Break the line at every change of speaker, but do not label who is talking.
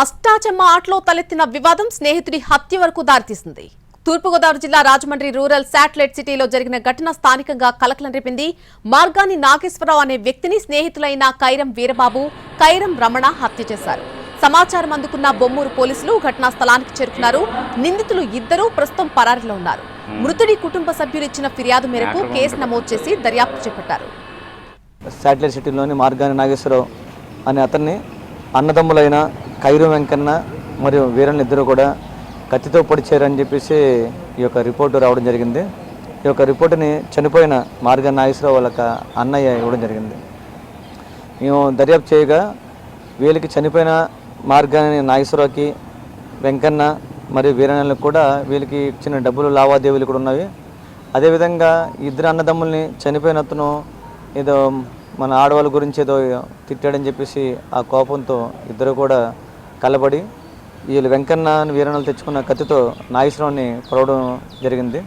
అష్టాచెమ్మ ఆటలో తలెత్తిన వివాదం స్నేహితుడి హత్య వరకు దారితీసింది. తూర్పుగోదావరి జిల్లా రాజమండ్రి రూరల్ శాటిలైట్ సిటీలో జరిగిన ఘటన స్థానికంగా కలకలం రేపింది. మార్గాని నాగేశ్వరరావు అనే వ్యక్తిని స్నేహితులైన కైరం వీరబాబు కైరం రమణ హత్య చేశారు. సమాచారం అందుకున్న బొమ్మూరు పోలీసులు ఘటనా స్థలానికి చేరుకున్నారు. నిందితులు ఇద్దరూ ప్రస్తుతం పరారీలో ఉన్నారు. మృతుడి కుటుంబ సభ్యులు ఇచ్చిన ఫిర్యాదు మేరకు కేసు నమోదు చేసి దర్యాప్తు చేపట్టారు.
శాటిలైట్ సిటీలోని మార్గాని నాగేశ్వరరావు అనే అతన్ని అన్నదమ్ములైన కైరు వెంకన్న మరియు వీరన్ ఇద్దరు కూడా కత్తితో పొడిచారని చెప్పేసి ఈ యొక్క రిపోర్టు రావడం జరిగింది. ఈ యొక్క రిపోర్టుని చనిపోయిన మార్గ నాగేశ్వరరావు వాళ్ళ అన్నయ్య ఇవ్వడం జరిగింది. మేము దర్యాప్తు చేయగా వీళ్ళకి చనిపోయిన మార్గాన్ని నాగేశ్వరరావుకి వెంకన్న మరియు వీరన్నలకు కూడా వీళ్ళకి ఇచ్చిన డబ్బులు లావాదేవీలు కూడా ఉన్నవి. అదేవిధంగా ఇద్దరు అన్నదమ్ముల్ని చనిపోయిన అతను ఏదో మన ఆడవాళ్ళ గురించి ఏదో తిట్టాడని చెప్పేసి ఆ కోపంతో ఇద్దరు కూడా కలబడి వీళ్ళు వెంకన్న వీరణలు తెచ్చుకున్న కత్తితో నాగేశ్వరరావుని పొడవడం జరిగింది.